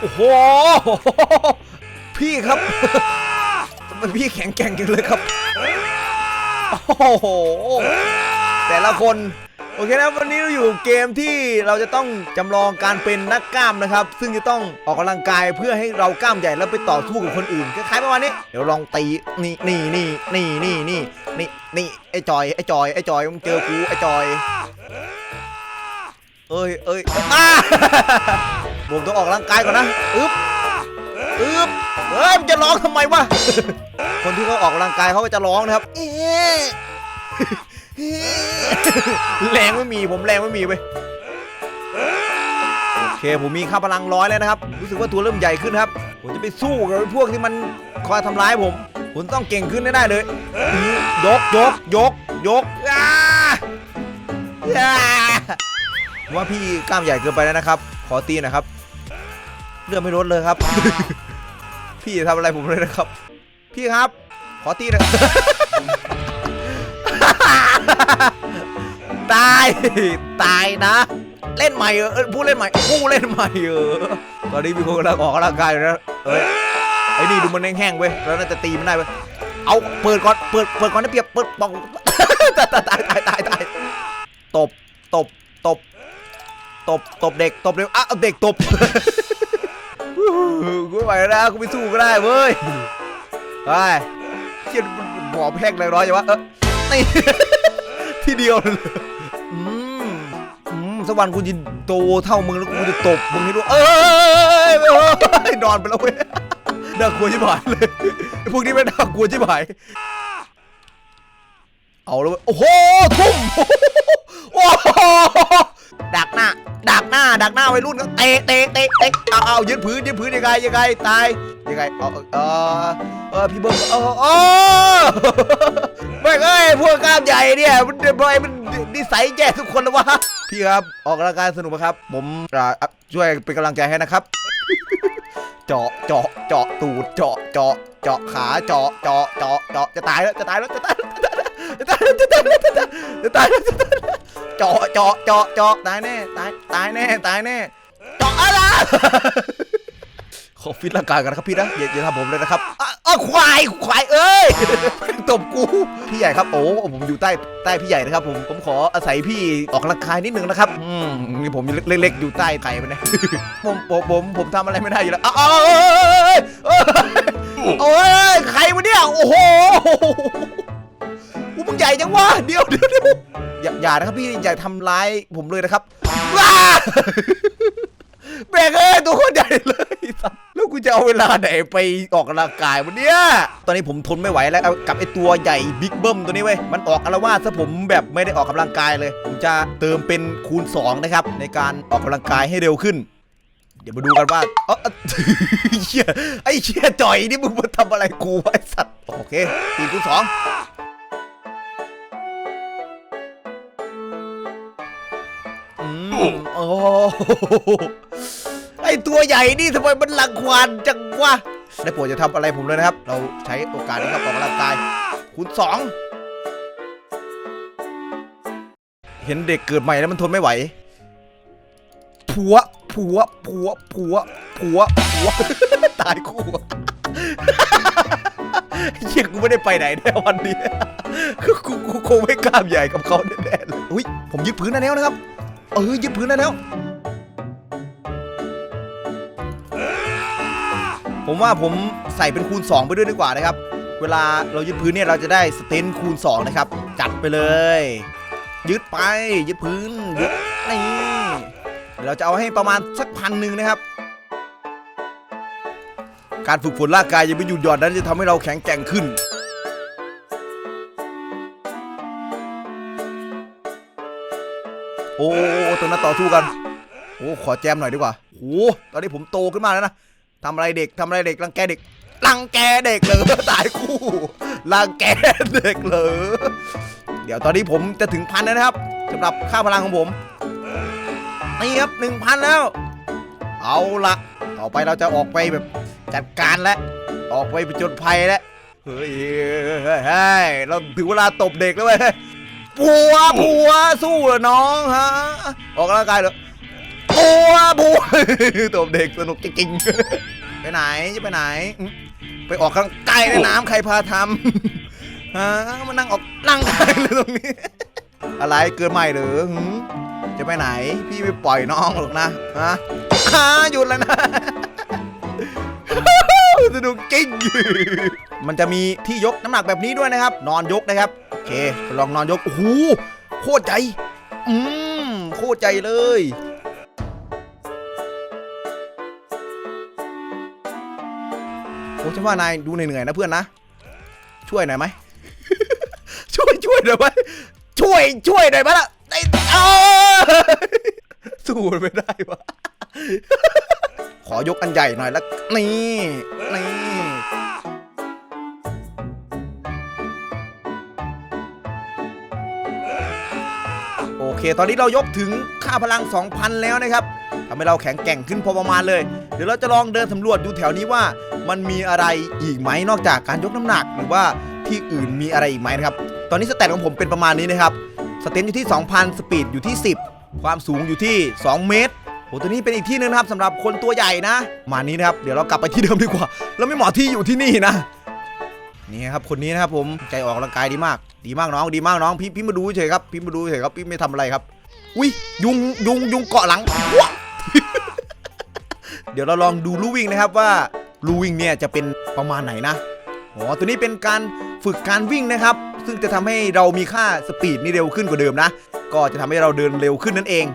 โอ้โห พี่ครับทำไมพี่แข็งแกร่งจังเลยครับ โอ้โห แต่ละคน โอเคนะวันนี้เราอยู่เกมที่เราจะต้องจำลองการเป็นนักกล้ามนะครับ ซึ่งจะต้องออกกำลังกายเพื่อให้เรากล้ามใหญ่แล้วไปต่อสู้กับคนอื่นคล้ายๆประมาณนี้ เดี๋ยวลองตี นี่นี่นี่นี่นี่นี่นี่นี่ไอ้จอยไอ้จอยไอ้จอยมึงเจอกูไอ้จอย เอ้ยเอ้ยอ้า ผมต้องออกกำลังกายก่อนนะอึ๊บอึ๊บเฮ้ยมันจะร้องทำไมวะ คนที่เขาออกกำลังกายเขาก็จะร้องนะครับ เอ๊ะแรงไม่มีผมแรงไม่มีไปโอเคผมมีค่าพลังร้อยแล้วนะครับ รู้สึกว่าตัวเริ่มใหญ่ขึ้นครับ ผมจะไปสู้กับพวกที่มันคอยทำร้ายผม ผมต้องเก่งขึ้นได้เลย ยกยกยกยกอ้าว่าพี่กล้ามใหญ่เกินไปแล้วนะครับ ขอตีหนะครับ เลือดไม่ลดเลยครับ พี่อย่าทำอะไรผมเลยนะครับ พี่ครับ ขอตีนะตายตายนะ เล่นใหม่เออผู้เล่นใหม่ผู้เล่นใหม่เออตอนนี้มีคนกำลังออกกำลังกายอยู่นะเอ้ยไอ้นี่ดูมันแห้งๆเว้ยแล้วน่าจะตีมันได้เว้ยเอาเปิดก่อนเปิดเปิดก่อนนะเปียบเปิดบอกตายตายตายตายตบตบตบตบตบเด็กตบเร็วอะเด็กตบ กูไม่ไหวแล้วนะกูไปสู้ก็ได้เว้ยไปเชี่ยมันหมอแพงแรงร้อยจังวะเออนี่ทีเดียวเลยอืมอืมสักวันกูจะโตเท่ามึงแล้วกูจะตบมึงให้ดูเอ้ยเอ้ยนอนไปแล้วเว้ยน่ากลัวชิบหายเลยพวกนี้ไม่น่ากลัวชิบหายเอาแล้วโอ้โหทุ่มโอ้โหดักหน้า ดักหน้าดักหน้าวัยรุ่นก็เตะเตะเตะเตะเอาเอายึดพื้นยึดพื้นยังไงยังไงตายยังไงเอาเออเออพี่เบิ้มเออเออไม่เอ้ยพวกกล้ามใหญ่เนี่ยมันบอยมันนิสัยแย่ทุกคนแล้ววะพี่ครับออกกำลังกายสนุกไหมครับ ผมอ่าช่วยเป็นกำลังใจให้นะครับเจาะเจาะเจาะตูดเจาะเจาะเจาะขาเจาะเจาะเจาะเจาะจะตายแล้วจะตายแล้วจะตายแล้ว ตายแล้วจะตายจะตายจะตายวจะตายเจาะเจาะเจาะเจาะตายแน่ตายตายแน่ตายแน่เจาะอะไรขอฟิตร่างกายกันนะครับพี่นะอย่าอย่าทำผมเลยนะครับอะอะควายควายเอ้ยตบกูพี่ใหญ่ครับโอ้ผมอยู่ใต้ใต้พี่ใหญ่นะครับ ผมผมขออาศัยพี่ออกกำลังกายนิดนึงนะครับอืมนี่ผมเล็กๆอยู่ใต้ไข่ไปนะผมผมผมผมทำอะไรไม่ได้อยู่แล้วอ้าวเอ้ยเอ้ยโอ้ยใครวะเนี่ยโอ้โห มึงใหญ่จังวะเดี๋ยวเดี๋ยวเดี๋ยวอย่าอย่านะครับพี่อย่าทำร้ายผมเลยนะครับว้าแบกเอ้ยตัวคนใหญ่เลยสัสแล้วกูจะเอาเวลาไหนไปออกกำลังกายวันเนี้ยตอนนี้ผมทนไม่ไหวแล้วกับไอ้ตัวใหญ่บิ๊กเบิ้มตัวนี้เว้ยมันออกอารวาสซะผมแบบไม่ได้ออกกำลังกายเลย ผมจะเติมเป็นคูณ 2 นะครับ ในการออกกำลังกายให้เร็วขึ้น เดี๋ยวมาดูกันว่าเอ้อเชี่ยไอ้เชี่ยจ่อยนี่มึงมาทำอะไรกูไอ้สัตว์โอเคตีกูสอง โอ้ไอตัวใหญ่นี่ทำไมมันลังควานจังวะได้โปรดจะทำอะไรผมเลยนะครับ เราใช้โอกาสนี้ครับออกกำลังกายคูณสองเห็นเด็กเกิดใหม่แล้วมันทนไม่ไหว ผัว ผัว ผัว ผัว ผัว ผัว ตายคู่เชี่ยกูไม่ได้ไปไหนแน่วันนี้ กูกูกูคงไม่กล้ามใหญ่กับเขาแน่ๆเลยอุ้ย ผมยึดพื้นแล้วนะครับ เออยึดพื้นได้แล้ว ผมว่าผมใส่เป็นคูณ 2 ไปด้วยดีกว่านะครับ เวลาเรายึดพื้นเนี่ยเราจะได้สเตนคูณ 2 นะครับ จัดไปเลย ยึดไปยึดพื้นยึดนี่เราจะเอาให้ประมาณสักพันหนึ่งนะครับ การฝึกฝนร่างกายยังไม่หยุดหย่อนนั้นจะทำให้เราแข็งแกร่งขึ้น โอ้ตัวนั้นต่อสู้กัน โอ้ขอแจมหน่อยดีกว่าโอ้ตอนนี้ผมโตขึ้นมาแล้วนะทำอะไรเด็กทำอะไรเด็กรังแกเด็กรังแกเด็กเลยตายคู่รังแกเด็กเลยเดี๋ยวตอนนี้ผมจะถึงพันแล้วนะครับสำหรับค่าพลังของผมนี่ครับหนึ่งพันแล้ว เอาละต่อไปเราจะออกไปแบบจัดการแล้วออกไปผจญภัยแล้วเฮ้ยเฮ้ยเฮ้ยเราถึงเวลาตบเด็กแล้วเว้ย ผัวผัวสู้เหรอน้องฮะออกกำลังกายเหรอพัวพัวตัวเด็กสนุกจริงๆไปไหนจะไปไหนอืมไปออกกำลังกายในน้ำใครพาทำฮะมานั่งออกนั่งได้เลยตรงนี้ อะไรเกินใหม่หรือหืมจะไปไหน พี่ไม่ปล่อยน้องหรอกนะฮะอ่าหยุดแล้วนะสนุกจริง มันจะมีที่ยกน้ำหนักแบบนี้ด้วยนะครับ นอนยกนะครับโอ เคลองนอนยกโอ้โหโคตรใจอืมโคตรใจเลยโอ้ฉันว่านายดูเหนื่อยๆนะเพื่อนนะ ช่วยหน่อยไหม ช่วยช่วยหน่อยไหมช่วยช่วยหน่อยไหมล่ะไอ้เอ้ยสู้มันไม่ได้วะขอยกอันใหญ่หน่อยแล้วนี่ โอเค ตอนนี้เรายกถึงค่าพลัง 2,000 แล้วนะครับทำให้เราแข็งแกร่งขึ้นพอประมาณเลย เดี๋ยวเราจะลองเดินสำรวจดูแถวนี้ว่า มันมีอะไรอีกไหมนอกจากการยกน้ำหนักหรือว่าที่อื่นมีอะไรอีกไหมนะครับ ตอนนี้สเตตของผมเป็นประมาณนี้นะครับ สเตนอยู่ที่ 2,000 สปีดอยู่ที่ 10 ความสูงอยู่ที่ 2 เมตรโอ้ตัวนี้เป็นอีกที่หนึงนะครับสำหรับคนตัวใหญ่นะ มานี้นะครับ เดี๋ยวเรากลับไปที่เดิมดีกว่า เราไม่เหมาะที่อยู่ที่นี่นะ นี่ครับคนนี้นะครับผมใจออกกำลังกายดีมาก ดีมากน้อง ดีมากน้องพี่พี่มาดูเฉยครับพี่มาดูเฉยครับพี่ไม่ทำอะไรครับ อุ้ยยุงยุงยุงเกาะหลัง เดี๋ยวเราลองดูลู่วิ่งนะครับว่าลู่วิ่งเนี่ยจะเป็นประมาณไหนนะอ๋อตัวนี้เป็นการฝึกการวิ่งนะครับ ซึ่งจะทำให้เรามีค่าสปีดนี่เร็วขึ้นกว่าเดิมนะ ก็จะทำให้เราเดินเร็วขึ้นนั่นเอง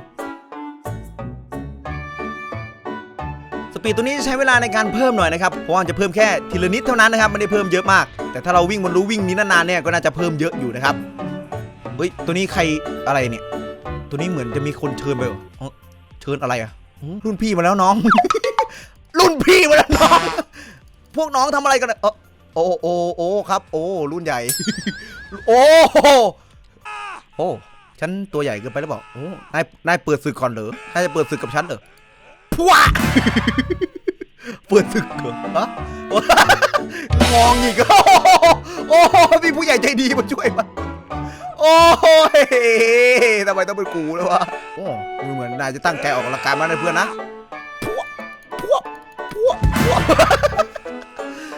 ปีดตัวนี้จะใช้เวลาในการเพิ่มหน่อยนะครับ เพราะว่าจะเพิ่มแค่ทีละนิดเท่านั้นนะครับไม่ได้เพิ่มเยอะมาก แต่ถ้าเราวิ่งบนรู้วิ่งนี้นานๆเนี่ยก็น่าจะเพิ่มเยอะอยู่นะครับเฮ้ยตัวนี้ใครอะไรเนี่ย ตัวนี้เหมือนจะมีคนเชิญไปเหรอเชิญอะไรอะรุ่นพี่มาแล้วน้อง รุ่นพี่มาแล้วน้อง พวกน้องทำอะไรกันเออโอ้โอ้โอ้ครับ โอ้รุ่นใหญ่ โอ้โอ้ฉันตัวใหญ่เกินไปหรือเปล่าโอ้นายนายเปิดศึกก่อนเหรอนายจะเปิดศึกกับฉันเหรอ พวกเปิดศึกเหรอฮะมองอีกโอ้โหมีผู้ใหญ่ใจดีมาช่วยมาโอ้ยทำไมต้องเป็นกูแล้วะโอ้ดูเหมือนนายจะตั้งใจออกกำลังกายมากนะเพื่อนนะพวกพวกพวกพวก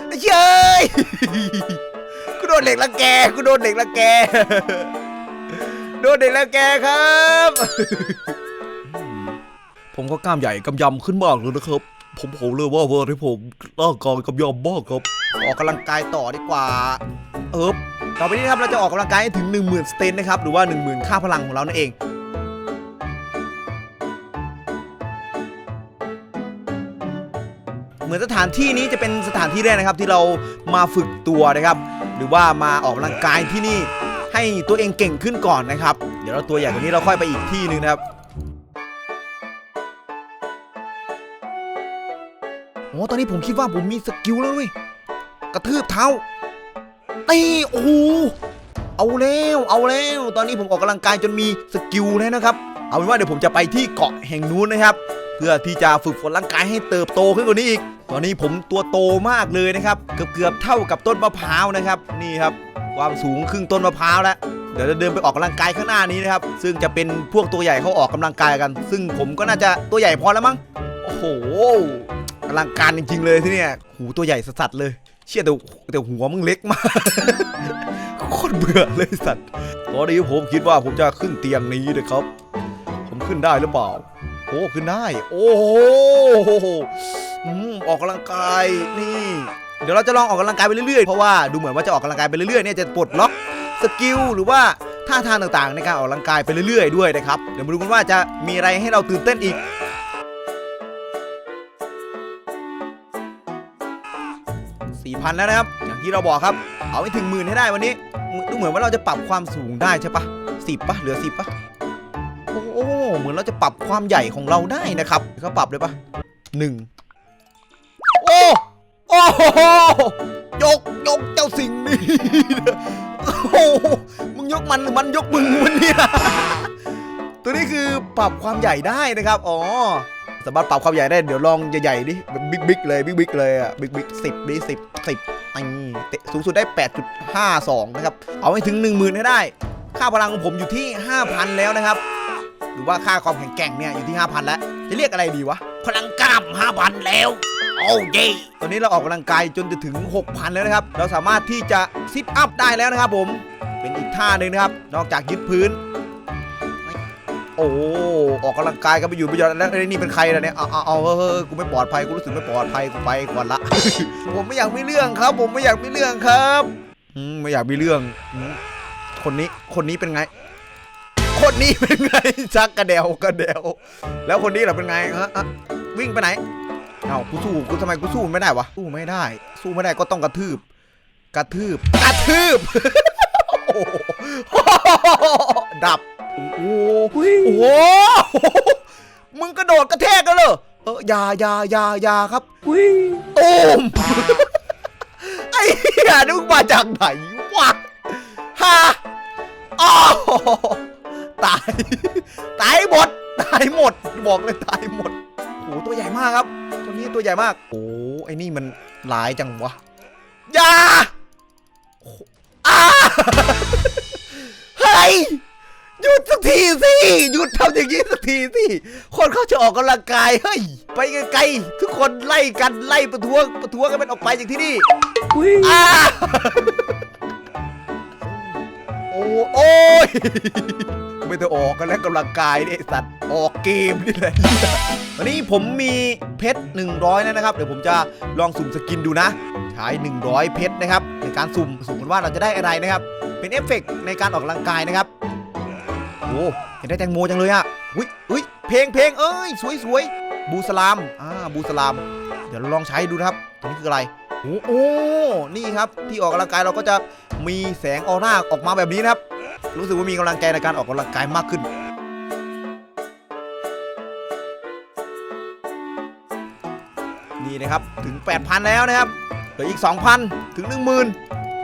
ไอ้เย้ยกูโดนเหล็กละแกกูโดนเหล็กละแกโดนเด็กล้วแกครับ ผมก็กล้ามใหญ่กำยำขึ้นมากเลยนะครับ ผมผมเลยว่าเวอร์ที่ผมร่างกายกำยำมากครับ ออกกำลังกายต่อดีกว่า เอิบต่อไปนี้นะครับเราจะออกกำลังกายให้ถึง 10,000 สเตนนะครับ หรือว่า 10,000 ค่าพลังของเรานั่นเองเหมือนสถานที่นี้จะเป็นสถานที่แรกนะครับที่เรามาฝึกตัวนะครับ หรือว่ามาออกกำลังกายที่นี่ให้ตัวเองเก่งขึ้นก่อนนะครับ เดี๋ยวเราตัวใหญ่กว่านี้เราค่อยไปอีกที่หนึ่งนะครับ โอ้ตอนนี้ผมคิดว่าผมมีสกิลแล้วเว้ยกระทืบเท้านี่โอ้โหเอาแล้วเอาแล้วตอนนี้ผมออกกำลังกายจนมีสกิลแล้วนะครับ เอาเป็นว่าเดี๋ยวผมจะไปที่เกาะแห่งนู้นนะครับ เพื่อที่จะฝึกฝนร่างกายให้เติบโตขึ้นกว่านี้อีก ตอนนี้ผมตัวโตมากเลยนะครับเกือบเกือบเท่ากับต้นมะพร้าวนะครับนี่ครับความสูงครึ่งต้นมะพร้าวแล้วเดี๋ยวจะเดินไปออกกำลังกายข้างหน้านี้นะครับซึ่งจะเป็นพวกตัวใหญ่เขาออกกำลังกายกัน ซึ่งผมก็น่าจะตัวใหญ่พอแล้วมั้งโอ้โห อลังการจริงๆเลยที่เนี่ย หูตัวใหญ่สัสๆเลย เชี่ยแต่แต่หัวมึงเล็กมากโคตรเบื่อเลยสัตว์ตอนนี้ผมคิดว่าผมจะขึ้นเตียงนี้นะครับ ผมขึ้นได้หรือเปล่า โอ้ขึ้นได้ โอ้โหอออกกำลังกายนี่ เดี๋ยวเราจะลองออกกำลังกายไปเรื่อยๆ เพราะว่าดูเหมือนว่าจะออกกำลังกายไปเรื่อยๆเนี่ยจะปลดล็อกสกิลหรือว่าท่าทางต่างๆ ในการออกกำลังกายไปเรื่อยๆ ด้วยนะครับ เดี๋ยวมาดูกันว่าจะมีอะไรให้เราตื่นเต้นอีก 4,000 แล้วนะครับ อย่างที่เราบอกครับ เอาให้ถึงหมื่นให้ได้วันนี้ ดูเหมือนว่าเราจะปรับความสูงได้ใช่ปะสิบปะเหลือสิบปะโอ้โหเหมือนเราจะปรับความใหญ่ของเราได้นะครับก็ปรับเลยปะหนึ่งโอ้โอ้โหยกยกเจ้าสิ่งนี้โอ้โหมึงยกมันหรือมันยกมึงวันนี้ตัวนี้คือปรับความใหญ่ได้นะครับ อ๋อ สามารถปรับความใหญ่ได้เดี๋ยวลองใหญ่ๆดิแบบบิ๊กๆเลยบิ๊กๆเลยอะบิ๊กๆสิบดิสิบสิบนี่เตะสูงสุดได้ 8.52 นะครับ เอาให้ถึง 10,000ให้ได้ ค่าพลังของผมอยู่ที่ 5,000 แล้วนะครับ หรือว่าค่าความแข็งแกร่งเนี่ยอยู่ที่ 5,000 แล้ว จะเรียกอะไรดีวะ พลังกล้ามห้าพันแล้ว โอ้ยตอนนี้เราออกกำลังกายจนจะถึง 6,000 แล้วนะครับ เราสามารถที่จะซิทอัพได้แล้วนะครับผม เป็นอีกท่าหนึ่งนะครับ นอกจากยึดพื้น โอ้ออกกำลังกายกันไปอยู่ไปยอดแล้วไอ้นี่เป็นใครล่ะเนี่ยเอาเอาเฮ้ยกูไม่ปลอดภัยกูรู้สึกไม่ปลอดภัยกูไปก่อนละ ผมไม่อยากมีเรื่องครับ ผมไม่อยากมีเรื่องครับอไม่อยากมีเรื่องคนนี้คนนี้เป็นไง คนนี้เป็นไงชักกระเดวกระเดวแล้วคนนี้ล่ะเป็นไงฮะวิ่งไปไหนเอากูสู้กูทำไมกูสู้ไม่ได้วะสู้ไม่ได้ สู้ไม่ได้ก็ต้องกระทืบ กระทืบกระทืบดับ โอ้โหโอ้โหมึงกระโดดกระแทกกันเลยเอออยาอยาอยาอยาครับตูมไอ้เหี้ยนึกมาจากไหนวะฮะอ้าวตาย ตายหมด ตายหมด บอกเลยตายหมดโอ้โหตัวใหญ่มากครับ ตัวนี้ตัวใหญ่มาก โอ้ไอ้นี่มันหลายจังวะอยาโอ้โหอ้าเฮ้ยห ยุดสักทีสิ หยุดทำอย่างนี้สักทีสิ คนเขาจะออกกำลังกาย เฮ้ย ไปไกลๆ ทุกคนไล่กันไล่ประท้วงประท้วงกันเป็นออกไปจากที่นี่อ้าโอ้โอ้ย ไม่ต้องออกกันแล้วกำลังกายเนี่ยไอ้สัตว์ ออกเกมนี่แหละวันนี้ผมมีเพชร 100 แล้วนะครับ เดี๋ยวผมจะลองสุ่มสกินดูนะ ใช้ 100 เพชรนะครับในการสุ่ม สุ่มกันว่าเราจะได้อะไรนะครับ เป็นเอฟเฟกต์ในการออกกำลังกายนะครับ โอ้เห็นได้แตงโมจังเลยอะอุ้ยอุ้ยเพลงเพลงเอ้ยสวยสวยบูสลามอ่าบูสลาม เดี๋ยวเราลองใช้ดูนะครับตัวนี้คืออะไรโอ้โอ้นี่ครับที่ออกกำลังกายเราก็จะมีแสงออร่าออกมาแบบนี้นะครับ รู้สึกว่ามีกำลังใจในการออกกำลังกายมากขึ้น นี่นะครับถึง 8,000 แล้วนะครับเหลืออีก 2,000 ถึง 10,000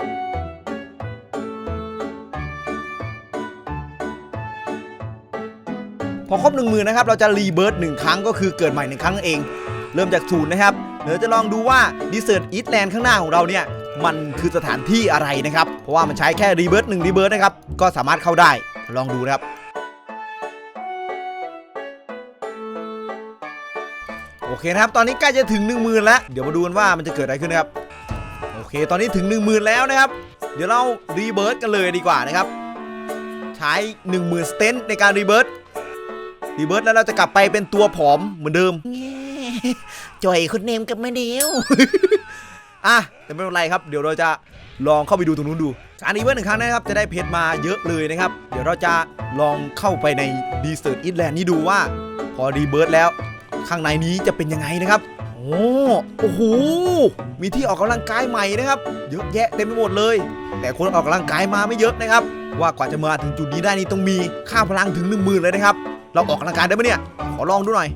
อครบ10,000นะครับเราจะรีเบิร์ตหนึ่งครั้งก็คือเกิดใหม่หนึ่งครั้งเอง เริ่มจากศูนย์นะครับเดี๋ยวจะลองดูว่าดีเซ r ร์อีทแลนด์ข้างหน้าของเราเนี่ยมันคือสถานที่อะไรนะครับ เพราะว่ามันใช้แค่รีเบิร์ตหนึ่งรีเบิร์ตนะครับก็สามารถเข้าได้ลองดูนะครับโอเคนะครับตอนนี้ใกล้จะถึง 1 0,000 แล้ว เดี๋ยวมาดูกันว่ามันจะเกิดอะไรขึ้นนะครับ โอเค ตอนนี้ถึง 1 0,000 แล้วนะครับ เดี๋ยวเรารีเบิร์ตกันเลยดีกว่านะครับ ใช้ 10,000 สเตนในการรีเบิร์ต รีเบิร์ตแล้วเราจะกลับไปเป็นตัวผอมเหมือนเดิมจ่อยคุณเนมกับแม่เดียวอะแต่ไม่เป็นไรครับ เดี๋ยวเราจะลองเข้าไปดูตรงนู้นดูการรีเวิร์สหนึ่งครั้งนะครับ จะได้เพชรมาเยอะเลยนะครับ เดี๋ยวเราจะลองเข้าไปในดีเซ r ร์ e อีทแลนด์นี้ดูว่า พอรีเบิร์สแล้ว ข้างในนี้จะเป็นยังไงนะครับ โอ้โอ้โหมีที่ออกกำลังกายใหม่นะครับ เยอะแยะเต็มไปหมดเลย แต่คนออกกำลังกายมาไม่เยอะนะครับ ว่ากว่าจะมาถึงจุดนี้ได้นี่ต้องมีค่าพลังถึง 1 0,000 เลยนะครับ เราออกกำลังกายได้ไหมเนี่ย ขอลองดูหน่อย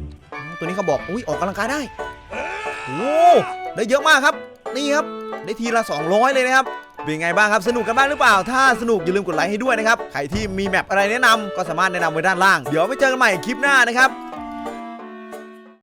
ตัวนี้เขาบอก อุ้ยออกกำลังกายได้ โอ้ได้เยอะมากครับ นี่ครับ ได้ทีละ 200 เลยนะครับ เป็นไงบ้างครับ สนุกกันบ้างหรือเปล่า ถ้าสนุกอย่าลืมกดไลค์ให้ด้วยนะครับ ใครที่มีแมปอะไรแนะนำก็สามารถแนะนำไว้ด้านล่าง เดี๋ยวไปเจอกันใหม่คลิปหน้านะครับ